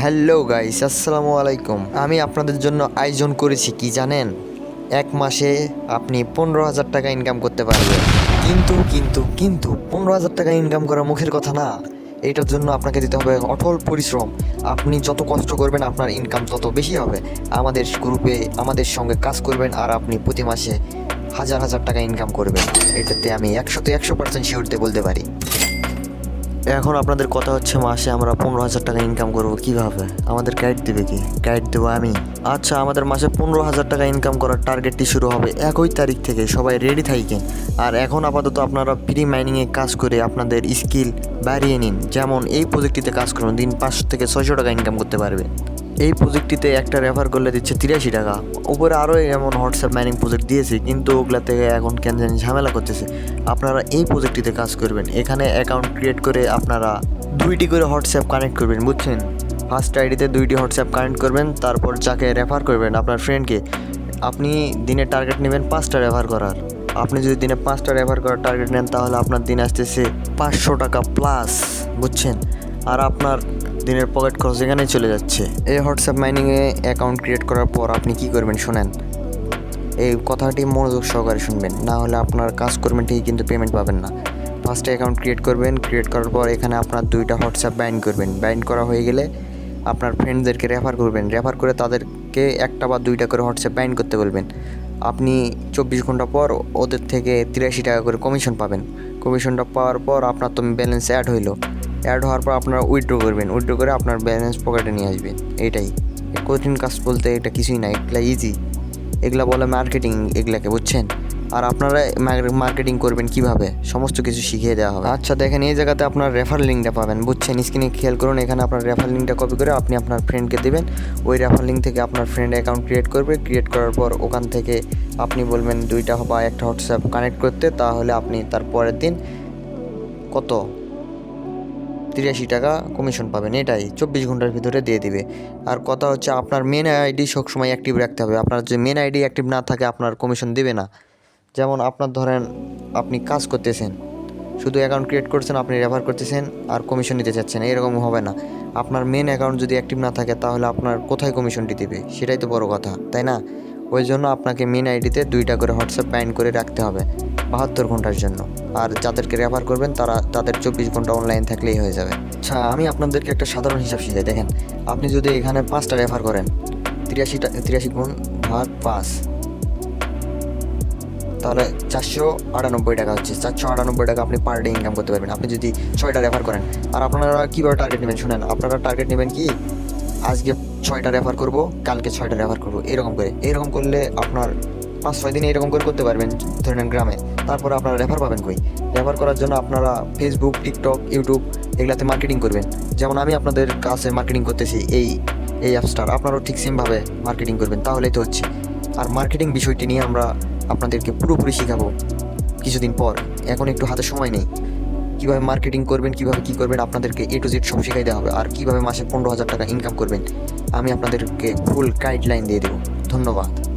Hello guys, আসসালামু আলাইকুম। আমি আপনাদের জন্য আয়োজন করেছি, কি জানেন? এক মাসে আপনি পনেরো হাজার টাকা ইনকাম করতে পারবেন। কিন্তু কিন্তু কিন্তু পনেরো হাজার টাকা ইনকাম করা মুখের কথা না। এটার জন্য আপনাকে দিতে হবে অটল পরিশ্রম। আপনি যত কষ্ট করবেন, আপনার ইনকাম তত বেশি হবে। আমাদের গ্রুপে আমাদের সঙ্গে কাজ করবেন আর আপনি প্রতি মাসে হাজার হাজার টাকা ইনকাম করবেন। এটাতে আমি একশোতে একশো পার্সেন্ট শিওরতে বলতে পারি। এখন আপনাদের কথা হচ্ছে মাসে আমরা পনেরো হাজার টাকা ইনকাম করব কীভাবে আমাদের গাইড দেবে কি? গাইড দেবো আমি। আচ্ছা আমাদের মাসে পনেরো হাজার টাকা ইনকাম করার টার্গেটটি শুরু হবে একই তারিখ থেকে, সবাই রেডি থাকেন আর এখন আপাতত আপনারা ফ্রি মাইনিংয়ে কাজ করে আপনাদের স্কিল বাড়িয়ে নিন। যেমন এই প্রজেক্টটিতে কাজ করুন, দিন পাঁচশো থেকে ছয়শো টাকা ইনকাম করতে পারবে। এই প্রজেক্টটিতে একটা রেফার করলে দিচ্ছে তিরাশি টাকা। উপরে আরও এমন হোয়াটসঅ্যাপ মাইনিং প্রজেক্ট দিয়েছি, কিন্তু ওগুলা থেকে এখন কেন জানি ঝামেলা করতেছে। আপনারা এই প্রজেক্টটিতে কাজ করবেন। এখানে অ্যাকাউন্ট ক্রিয়েট করে আপনারা দুইটি করে হোয়াটসঅ্যাপ কানেক্ট করবেন, বুঝছেন? ফার্স্ট আইডিতে দুইটি হোয়াটসঅ্যাপ কানেক্ট করবেন, তারপর যাকে রেফার করবেন আপনার ফ্রেন্ডকে আপনি দিনে টার্গেট নেবেন পাঁচটা রেফার করার। আপনি যদি দিনে পাঁচটা রেফার করার টার্গেট নেন, তাহলে আপনার দিন আসতেছে পাঁচশো টাকা প্লাস বুঝছেন? আর আপনার দিনের পকেট খরচ এখানেই চলে যাচ্ছে। এই হোয়াটসঅ্যাপ মাইনিংয়ে অ্যাকাউন্ট ক্রিয়েট করার পর আপনি কি করবেন শোনেন। এই কথাটি মনোযোগ সহকারে শুনবেন, না হলে আপনার কাজ করবেন ঠিকই কিন্তু পেমেন্ট পাবেন না। ফার্স্টে অ্যাকাউন্ট ক্রিয়েট করবেন ক্রিয়েট করার পর এখানে আপনার দুইটা হোয়াটসঅ্যাপ বাইন্ড করবেন। বাইন্ড করা হয়ে গেলে আপনার ফ্রেন্ডদেরকে রেফার করবেন। রেফার করে তাদেরকে একটা বা দুইটা করে হোয়াটসঅ্যাপ বাইন্ড করতে বলবেন। আপনি চব্বিশ ঘণ্টা পর ওদের থেকে তিরাশি টাকা করে কমিশন পাবেন। কমিশনটা পাওয়ার পর আপনার তো ব্যালেন্স অ্যাড হইল। অ্যাড হওয়ার পর আপনারা উইথড্র করবেন। উইথড্র করে আপনার ব্যালেন্স পকেটে নিয়ে আসবেন। এটাই। কঠিন কাজ বলতে এটা কিছুই না, এগুলা ইজি এগুলা বলে মার্কেটিং এগুলাকে, বুঝছেন? আর আপনারা মার্কেটিং করবেন কীভাবে? সমস্ত কিছু শিখিয়ে দেওয়া হবে। আচ্ছা দেখেন এই জায়গাতে আপনার রেফার লিঙ্কটা পাবেন, বুঝছেন? স্ক্রিনে খেয়াল করুন, এখানে আপনার রেফার লিঙ্কটা কপি করে আপনি আপনার ফ্রেন্ডকে দেবেন। ওই রেফার লিঙ্ক থেকে আপনার ফ্রেন্ড অ্যাকাউন্ট ক্রিয়েট করবে। ক্রিয়েট করার পর ওখান থেকে আপনি বলবেন, দুইটা বা একটা হোয়াটসঅ্যাপ কানেক্ট করতে, তাহলে আপনি তার পরের দিন কত? তিরাশি টাকা কমিশন পাবেন, এটাই। চব্বিশ ঘণ্টার ভিতরে দিয়ে দিবে। আর কথা হচ্ছে আপনার মেন আইডি সবসময় অ্যাক্টিভ রাখতে হবে। আপনার যে মেন আইডি অ্যাক্টিভ না থাকে, আপনার কমিশন দেবে না। যেমন আপনার ধরেন, আপনি কাজ করতেছেন। শুধু অ্যাকাউন্ট ক্রিয়েট করছেন, আপনি রেফার করতেছেন আর কমিশন নিতে চাচ্ছেন, এরকম হবে না। আপনার মেন অ্যাকাউন্ট যদি অ্যাক্টিভ না থাকে, তাহলে আপনার কোথায় কমিশনটি দেবে? সেটাই তো বড় কথা, তাই না? ওই জন্য আপনাকে মেন আইডিতে দুইটা করে হোয়াটসঅ্যাপ বাইন্ড করে রাখতে হবে। বাহাত্তর ঘণ্টার জন্য। আর যাদেরকে রেফার করবেন, তারা, তাদের চব্বিশ ঘণ্টা অনলাইন থাকলেই হয়ে যাবে। আচ্ছা আমি আপনাদেরকে একটা সাধারণ হিসাব শিখাই। দেখেন, আপনি যদি এখানে পাঁচটা রেফার করেন, তিরাশিটা, তিরাশি গুণ ভাগ পাঁচ, তাহলে চারশো আটানব্বই টাকা হচ্ছে। চারশো আটানব্বই টাকা আপনি পার ডে ইনকাম করতে পারবেন। আপনি যদি ছয়টা রেফার করেন, আর আপনারা কীভাবে টার্গেট নেবেন শুনেন, আপনারা টার্গেট নেবেন কি, আজকে ছয়টা রেফার করব, কালকে ছয়টা রেফার করব, এরকম করে। এরকম করলে আপনার পাঁচ, ছয় দিনে এরকম করে করতে পারবেন, ধরে ধরেন গ্রামে। তারপরে আপনারা রেফার পাবেন কই? রেফার করার জন্য আপনারা ফেসবুক টিকটক ইউটিউব এগুলাতে মার্কেটিং করবেন। যেমন আমি আপনাদের কাছে মার্কেটিং করতেছি এই এই অ্যাপসটার আপনারাও ঠিক সেমভাবে মার্কেটিং করবেন, তাহলেই তো হচ্ছে। আর মার্কেটিং বিষয়টি নিয়ে আমরা আপনাদেরকে পুরোপুরি শেখাবো কিছুদিন পর। এখন একটু হাতে সময় নেই। কীভাবে মার্কেটিং করবেন, কীভাবে কী করবেন, আপনাদেরকে এ টু জেড সব শেখাই দেওয়া হবে। আর কীভাবে মাসে পনেরো হাজার টাকা ইনকাম করবেন, আমি আপনাদেরকে ফুল গাইডলাইন দিয়ে দেবো। ধন্যবাদ।